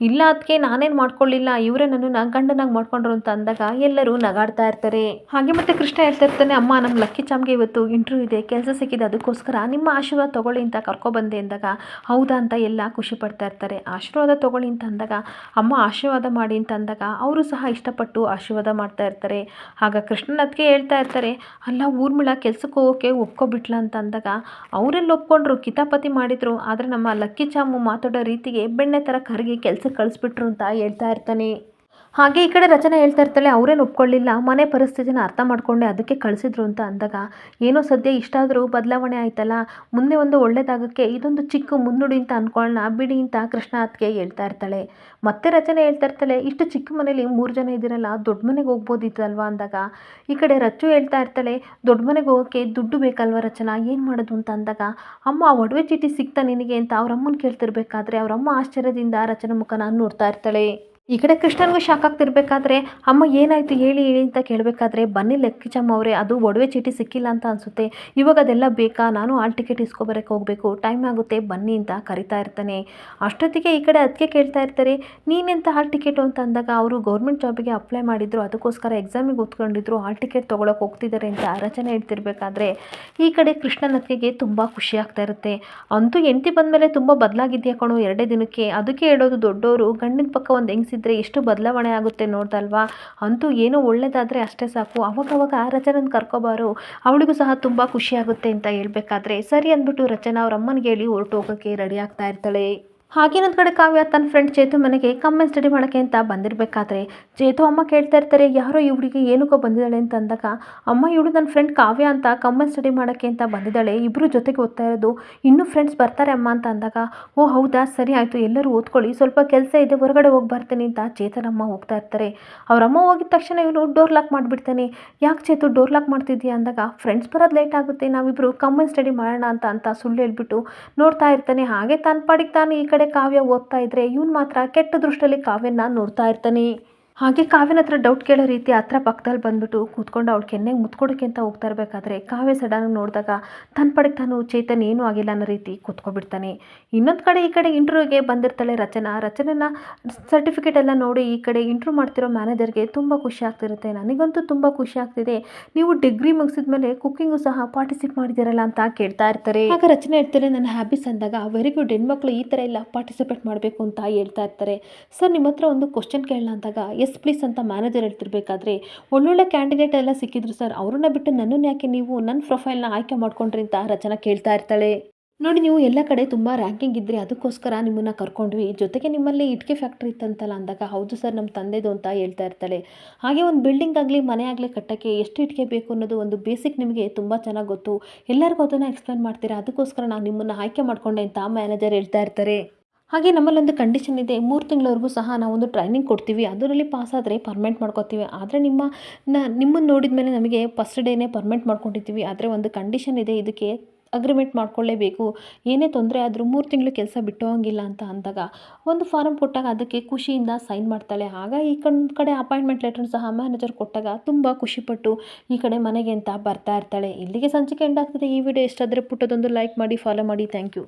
Speaker 1: ಇಲ್ಲ ಅದಕ್ಕೆ ನಾನೇನು ಮಾಡ್ಕೊಳ್ಳಿಲ್ಲ, ಇವರೇ ನನ್ನನ್ನು ಗಂಡನಾಗಿ ಮಾಡ್ಕೊಂಡ್ರು ಅಂತ ಅಂದಾಗ ಎಲ್ಲರೂ ನಗಾಡ್ತಾ ಇರ್ತಾರೆ. ಹಾಗೆ ಮತ್ತೆ ಕೃಷ್ಣ ಹೇಳ್ತಾ ಇರ್ತಾನೆ, ಅಮ್ಮ ನಮ್ಮ ಲಕ್ಕಿ ಚಾಮ್ಗೆ ಇವತ್ತು ಇಂಟರ್ವ್ಯೂ ಇದೆ, ಕೆಲಸ ಸಿಕ್ಕಿದೆ, ಅದಕ್ಕೋಸ್ಕರ ನಿಮ್ಮ ಆಶೀರ್ವಾದ ತಗೊಳ್ಳಿ ಅಂತ ಕರ್ಕೊಬಂದೆ ಅಂದಾಗ, ಹೌದಾ ಅಂತ ಎಲ್ಲ ಖುಷಿ ಪಡ್ತಾ ಇರ್ತಾರೆ. ಆಶೀರ್ವಾದ ತಗೊಳ್ಳಿ ಅಂತ ಅಂದಾಗ, ಅಮ್ಮ ಆಶೀರ್ವಾದ ಮಾಡಿ ಅಂತ ಅಂದಾಗ, ಅವರು ಸಹ ಇಷ್ಟಪಟ್ಟು ಆಶೀರ್ವಾದ ಮಾಡ್ತಾ ಇರ್ತಾರೆ. ಆಗ ಕೃಷ್ಣನ ಅದಕ್ಕೆ ಹೇಳ್ತಾ ಇರ್ತಾರೆ, ಅಲ್ಲ, ಊರ್ಮಿಳ ಕೆಲ್ಸಕ್ಕೆ ಹೋಗೋಕೆ ಒಪ್ಕೊಬಿಟ್ಲ ಅಂತ ಅಂದಾಗ ಅವರೆಲ್ಲ ಒಪ್ಕೊಂಡ್ರು, ಕಿತಾಪತಿ ಮಾಡಿದ್ರು. ಆದರೆ ನಮ್ಮ ಲಕ್ಕಿ ಚಾಮು ಮಾತಾಡೋ ರೀತಿಗೆ ಬೆಣ್ಣೆ ಥರ ಕರಗಿ ಕೆಲ್ಸಕ್ಕೆ ಕಳಿಸ್ಬಿಟ್ರು ಅಂತ ಹೇಳ್ತಾ ಇರ್ತಾನೆ. ಹಾಗೆ ಈ ಕಡೆ ರಚನೆ ಹೇಳ್ತಾ ಇರ್ತಾಳೆ, ಅವರೇನು ಒಪ್ಕೊಳ್ಳಿಲ್ಲ. ಮನೆ ಪರಿಸ್ಥಿತಿನ ಅರ್ಥ ಮಾಡ್ಕೊಂಡೆ, ಅದಕ್ಕೆ ಕಳಿಸಿದ್ರು ಅಂತ ಅಂದಾಗ, ಏನೋ ಸದ್ಯ ಇಷ್ಟಾದರೂ ಬದಲಾವಣೆ ಆಯ್ತಲ್ಲ, ಮುಂದೆ ಒಂದು ಒಳ್ಳೇದಾಗಕ್ಕೆ ಇದೊಂದು ಚಿಕ್ಕ ಮುನ್ನುಡಿ ಅಂತ ಅನ್ಕೊಳ್ಳೋಣ ಬಿಡಿ ಅಂತ ಕೃಷ್ಣ ಅದಕ್ಕೆ ಹೇಳ್ತಾ ಇರ್ತಾಳೆ. ಮತ್ತೆ ರಚನೆ ಹೇಳ್ತಾ ಇರ್ತಾಳೆ, ಇಷ್ಟು ಚಿಕ್ಕ ಮನೇಲಿ ಮೂರು ಜನ ಇದ್ದೀರಲ್ಲ, ದೊಡ್ಡ ಮನೆಗೆ ಹೋಗ್ಬೋದಿತ್ತಲ್ವಾ ಅಂದಾಗ, ಈ ಕಡೆ ರಚ್ಚು ಹೇಳ್ತಾ ಇರ್ತಾಳೆ, ದೊಡ್ಡ ಮನೆಗೆ ಹೋಗೋಕ್ಕೆ ದುಡ್ಡು ಬೇಕಲ್ವ ರಚನಾ, ಏನು ಮಾಡೋದು ಅಂತ ಅಂದಾಗ, ಅಮ್ಮ ಒಡವೆ ಚೀಟಿ ಸಿಗ್ತಾ ನಿನಗೆ ಅಂತ ಅವ್ರ ಅಮ್ಮನ ಕೇಳ್ತಿರ್ಬೇಕಾದ್ರೆ ಅವರಮ್ಮ ಆಶ್ಚರ್ಯದಿಂದ ರಚನೆ ಮುಖನ ನೋಡ್ತಾ ಇರ್ತಾಳೆ. ಈ ಕಡೆ ಕೃಷ್ಣನಿಗೂ ಶಾಕ್ ಆಗ್ತಿರ್ಬೇಕಾದ್ರೆ ಅಮ್ಮ, ಏನಾಯಿತು? ಹೇಳಿ ಹೇಳಿ ಅಂತ ಕೇಳಬೇಕಾದ್ರೆ, ಬನ್ನಿ ಲೆಕ್ಕಿಚಮ್ಮ ಅವರೇ, ಅದು ಒಡವೆ ಚೀಟಿ ಸಿಕ್ಕಿಲ್ಲ ಅಂತ ಅನಿಸುತ್ತೆ. ಇವಾಗ ಅದೆಲ್ಲ ಬೇಕಾ? ನಾನು ಆಲ್ ಟಿಕೆಟ್ ಇಸ್ಕೊಬರಕ್ಕೆ ಹೋಗಬೇಕು. ಟೈಮ್ ಆಗುತ್ತೆ, ಬನ್ನಿ ಅಂತ ಕರಿತಾ ಇರ್ತಾನೆ. ಅಷ್ಟೊತ್ತಿಗೆ ಈ ಕಡೆ ಅದಕ್ಕೆ ಕೇಳ್ತಾ ಇರ್ತಾರೆ ನೀನೆಂತ ಹಾಲ್ ಟಿಕೆಟು ಅಂತ ಅಂದಾಗ ಅವರು ಗೌರ್ಮೆಂಟ್ ಜಾಬಿಗೆ ಅಪ್ಲೈ ಮಾಡಿದ್ರು, ಅದಕ್ಕೋಸ್ಕರ ಎಕ್ಸಾಮಿಗೆ ಓದ್ಕೊಂಡಿದ್ರು ಹಾಲ್ ಟಿಕೆಟ್ ತೊಗೊಳಕ್ಕೆ ಹೋಗ್ತಿದ್ದಾರೆ ಅಂತ ಆರಚನೆ ಇಡ್ತಿರ್ಬೇಕಾದ್ರೆ ಈ ಕಡೆ ಕೃಷ್ಣನ ತುಂಬ ಖುಷಿ ಆಗ್ತಾ ಇರುತ್ತೆ. ಅಂತೂ ಹೆಂಡತಿ ಬಂದಮೇಲೆ ತುಂಬ ಬದಲಾಗಿದ್ಯಾ ಕಣೋ, ಎರಡೇ ದಿನಕ್ಕೆ? ಅದಕ್ಕೆ ಹೇಳೋದು ದೊಡ್ಡವರು ಗಂಡಿನ ಪಕ್ಕ ಒಂದು ಹೆಂಗ್ಸಿದ್ರೆ ಎಷ್ಟು ಬದಲಾವಣೆ ಆಗುತ್ತೆ ನೋಡ್ದಲ್ವಾ? ಅಂತೂ ಏನೋ ಒಳ್ಳೇದಾದರೆ ಅಷ್ಟೇ ಸಾಕು. ಅವಾಗವಾಗ ರಚನನ ಕರ್ಕೊಬಾರು. ಅವಳಿಗೂ ಸಹ ತುಂಬ ಖುಷಿಯಾಗುತ್ತೆ ಅಂತ ಹೇಳಬೇಕಾದ್ರೆ. ಸರಿ ಅಂದ್ಬಿಟ್ಟು ರಚನಾ ಅವ್ರ ಅಮ್ಮನಿಗೆ ಹೇಳಿ ಹೊರಟು ಹೋಗೋಕ್ಕೆ ರೆಡಿ ಆಗ್ತಾ ಇರ್ತಾಳೆ. ಹಾಗೆ ಇನ್ನೊಂದು ಕಡೆ ಕಾವ್ಯ ತನ್ನ ಫ್ರೆಂಡ್ ಚೇತು ಮನೆಗೆ ಕಮ್ಮನ್ ಸ್ಟಡಿ ಮಾಡೋಕ್ಕೆ ಅಂತ ಬಂದಿರಬೇಕಾದ್ರೆ ಚೇತು ಅಮ್ಮ ಕೇಳ್ತಾ ಇರ್ತಾರೆ, ಯಾರೋ ಹುಡುಗಿ ಏನಕ್ಕೋ ಬಂದಿದ್ದಾಳೆ ಅಂತ ಅಂದಾಗ, ಅಮ್ಮ ಇವಳು ನನ್ನ ಫ್ರೆಂಡ್ ಕಾವ್ಯ ಅಂತ ಕಮ್ಮನ್ ಸ್ಟಡಿ ಮಾಡೋಕ್ಕೆ ಅಂತ ಬಂದಿದ್ದಾಳೆ ಇಬ್ಬರು ಜೊತೆಗೆ ಓದ್ತಾ ಇರೋದು, ಇನ್ನೂ ಫ್ರೆಂಡ್ಸ್ ಬರ್ತಾರೆ ಅಮ್ಮ ಅಂತ ಅಂದಾಗ, ಓ ಹೌದಾ, ಸರಿ ಆಯಿತು, ಎಲ್ಲರೂ ಓದ್ಕೊಳ್ಳಿ, ಸ್ವಲ್ಪ ಕೆಲಸ ಇದೆ, ಹೊರಗಡೆ ಹೋಗಿ ಬರ್ತೀನಿ ಅಂತ ಚೇತನಮ್ಮ ಹೋಗ್ತಾ ಇರ್ತಾರೆ. ಅವರಮ್ಮ ಹೋಗಿದ ತಕ್ಷಣ ಇವನು ಡೋರ್ ಲಾಕ್ ಮಾಡಿಬಿಡ್ತಾನೆ, ಯಾಕೆ ಚೇತು ಡೋರ್ ಲಾಕ್ ಮಾಡ್ತಿದ್ಯಾ? ಅಂದಾಗ ಫ್ರೆಂಡ್ಸ್ ಬರೋದು ಲೇಟ್ ಆಗುತ್ತೆ ನಾವಿಬ್ಬರು ಕಮ್ಮನ್ ಸ್ಟಡಿ ಮಾಡೋಣ ಅಂತ ಅಂತ ಸುಳ್ಳು ಹೇಳ್ಬಿಟ್ಟು ನೋಡ್ತಾ ಇರ್ತಾನೆ, ಹಾಗೆ ತನ್ನ ಪಾಡಿಗೆ ತಾನು ಈ ಕಡೆ ಕಾವ್ಯ ಓದ್ತಾ ಇದ್ರೆ ಇವ್ನು ಮಾತ್ರ ಕೆಟ್ಟ ದೃಷ್ಟಿಯಲ್ಲಿ ಕಾವ್ಯನ ನೋಡ್ತಾ ಇರ್ತಾನೆ. ಹಾಗೆ ಕಾವ್ಯನ ಹತ್ರ ಡೌಟ್ ಕೇಳೋ ರೀತಿ ಹತ್ರ ಪಕ್ಕದಲ್ಲಿ ಬಂದ್ಬಿಟ್ಟು ಕೂತ್ಕೊಂಡು ಅವಳು ಕೆನ್ನೆಗೆ ಮುತ್ಕೊಡೋಕೆ ಅಂತ ಹೋಗ್ತಾ ಇರಬೇಕಾದ್ರೆ ಕಾವ್ಯ ಸಡನ್ ನೋಡಿದಾಗ ತನ್ನ ಪಡೆಗೆ ತಾನು ಚೇತನ್ ಏನೂ ಆಗಿಲ್ಲ ಅನ್ನೋ ರೀತಿ ಕೂತ್ಕೊಬಿಡ್ತಾನೆ. ಇನ್ನೊಂದು ಕಡೆ ಈ ಕಡೆ ಇಂಟರ್ವ್ಯೂಗೆ ಬಂದಿರ್ತಾಳೆ ರಚನಾ. ರಚನೆನ ಸರ್ಟಿಫಿಕೇಟ್ ಎಲ್ಲ ನೋಡಿ ಈ ಕಡೆ ಇಂಟ್ರ್ಯೂ ಮಾಡ್ತಿರೋ ಮ್ಯಾನೇಜರ್ಗೆ ತುಂಬ ಖುಷಿ ಆಗ್ತಿರುತ್ತೆ. ನನಗಂತೂ ತುಂಬ ಖುಷಿ ಆಗ್ತಿದೆ. ನೀವು ಡಿಗ್ರಿ ಮುಗಿಸಿದ ಮೇಲೆ ಕುಕ್ಕಿಂಗು ಸಹ ಪಾರ್ಟಿಸಿಪೇಟ್ ಮಾಡಿದ್ದೀರಲ್ಲ ಅಂತ ಕೇಳ್ತಾ ಇರ್ತಾರೆ. ಆಗ ರಚನೆ ಇರ್ತಾರೆ ನನ್ನ ಹ್ಯಾಬಿಸ್ ಅಂದಾಗ ವೆರಿ ಗುಡ್ ಹೆಣ್ಮಕ್ಳು ಈ ಥರ ಎಲ್ಲ ಪಾರ್ಟಿಸಿಪೇಟ್ ಮಾಡಬೇಕು ಅಂತ ಹೇಳ್ತಾ ಇರ್ತಾರೆ. ಸರ್ ನಿಮ್ಮ ಹತ್ರ ಒಂದು ಕ್ವಶನ್ ಕೇಳೋಣ ಅಂದಾಗ ಎಸ್ ಪ್ಲೀಸ್ ಅಂತ ಮ್ಯಾನೇಜರ್ ಹೇಳ್ತಿರ್ಬೇಕಾದ್ರೆ, ಒಳ್ಳೊಳ್ಳೆ ಕ್ಯಾಂಡಿಡೇಟ್ ಎಲ್ಲ ಸಿಕ್ಕಿದ್ರು ಸರ್ ಅವ್ರನ್ನ ಬಿಟ್ಟು ನನ್ನನ್ನು ಯಾಕೆ ನೀವು ನನ್ನ ಪ್ರೊಫೈಲ್ನ ಆಯ್ಕೆ ಮಾಡ್ಕೊಂಡ್ರಿ ಅಂತ ರಚನಾ ಕೇಳ್ತಾ ಇರ್ತಾಳೆ. ನೋಡಿ ನೀವು ಎಲ್ಲ ಕಡೆ ತುಂಬ ರ್ಯಾಂಕಿಂಗ್ ಇದ್ದರೆ ಅದಕ್ಕೋಸ್ಕರ ನಿಮ್ಮನ್ನು ಕರ್ಕೊಂಡ್ವಿ. ಜೊತೆಗೆ ನಿಮ್ಮಲ್ಲಿ ಇಟ್ಕೆ ಫ್ಯಾಕ್ಟ್ರಿ ಇತ್ತಂತಲ್ಲ ಅಂದಾಗ, ಹೌದು ಸರ್ ನಮ್ಮ ತಂದೆದು ಅಂತ ಹೇಳ್ತಾ ಇರ್ತಾಳೆ. ಹಾಗೆ ಒಂದು ಬಿಲ್ಡಿಂಗ್ ಆಗಲಿ, ಮನೆ ಆಗಲಿ ಕಟ್ಟೋಕ್ಕೆ ಎಷ್ಟು ಇಟ್ಕೆ ಬೇಕು ಅನ್ನೋದು ಒಂದು ಬೇಸಿಕ್ ನಿಮಗೆ ತುಂಬ ಚೆನ್ನಾಗಿ ಗೊತ್ತು. ಎಲ್ಲರಿಗೂ ಅದನ್ನು ಎಕ್ಸ್ಪ್ಲೇನ್ ಮಾಡ್ತೀರಾ? ಅದಕ್ಕೋಸ್ಕರ ನಾನು ನಿಮ್ಮನ್ನು ಆಯ್ಕೆ ಮಾಡ್ಕೊಂಡೆ ಅಂತ ಮ್ಯಾನೇಜರ್ ಹೇಳ್ತಾ ಇರ್ತಾರೆ. ಹಾಗೆ ನಮ್ಮಲ್ಲೊಂದು ಕಂಡೀಷನ್ ಇದೆ. ಮೂರು ತಿಂಗಳವರೆಗೂ ಸಹ ನಾವೊಂದು ಟ್ರೈನಿಂಗ್ ಕೊಡ್ತೀವಿ. ಅದರಲ್ಲಿ ಪಾಸ್ ಆದರೆ ಪರ್ಮೆಂಟ್ ಮಾಡ್ಕೋತೀವಿ. ಆದರೆ ನಿಮ್ಮ ನ, ನಿಮ್ಮನ್ನು ನೋಡಿದ ಮೇಲೆ ನಮಗೆ ಫಸ್ಟ್ ಡೇನೇ ಪರ್ಮೆಂಟ್ ಮಾಡ್ಕೊಂಡಿದ್ದೀವಿ ಆದರೆ ಒಂದು ಕಂಡೀಷನ್ ಇದೆ. ಇದಕ್ಕೆ ಅಗ್ರಿಮೆಂಟ್ ಮಾಡ್ಕೊಳ್ಳೇಬೇಕು. ಏನೇ ತೊಂದರೆ ಆದರೂ ಮೂರು ತಿಂಗಳು ಕೆಲಸ ಬಿಟ್ಟೋಂಗಿಲ್ಲ ಅಂತ ಅಂದಾಗ ಒಂದು ಫಾರಮ್ ಕೊಟ್ಟಾಗ ಅದಕ್ಕೆ ಖುಷಿಯಿಂದ ಸೈನ್ ಮಾಡ್ತಾಳೆ. ಆಗ ಈ ಕಡೆ ಅಪಾಯಿಂಟ್ಮೆಂಟ್ ಲೆಟರ್ ಸಹ ಮ್ಯಾನೇಜರ್ ಕೊಟ್ಟಾಗ ತುಂಬ ಖುಷಿಪಟ್ಟು ಈ ಕಡೆ ಮನೆಗೆ ಅಂತ ಬರ್ತಾ ಇರ್ತಾಳೆ. ಇಲ್ಲಿಗೆ ಸಂಚಿಕೆ ಎಂಡ್ ಆಗ್ತದೆ. ಈ ವಿಡಿಯೋ ಎಷ್ಟಾದರೆ ಪುಟ್ಟದೊಂದು ಲೈಕ್ ಮಾಡಿ ಫಾಲೋ ಮಾಡಿ. Thank you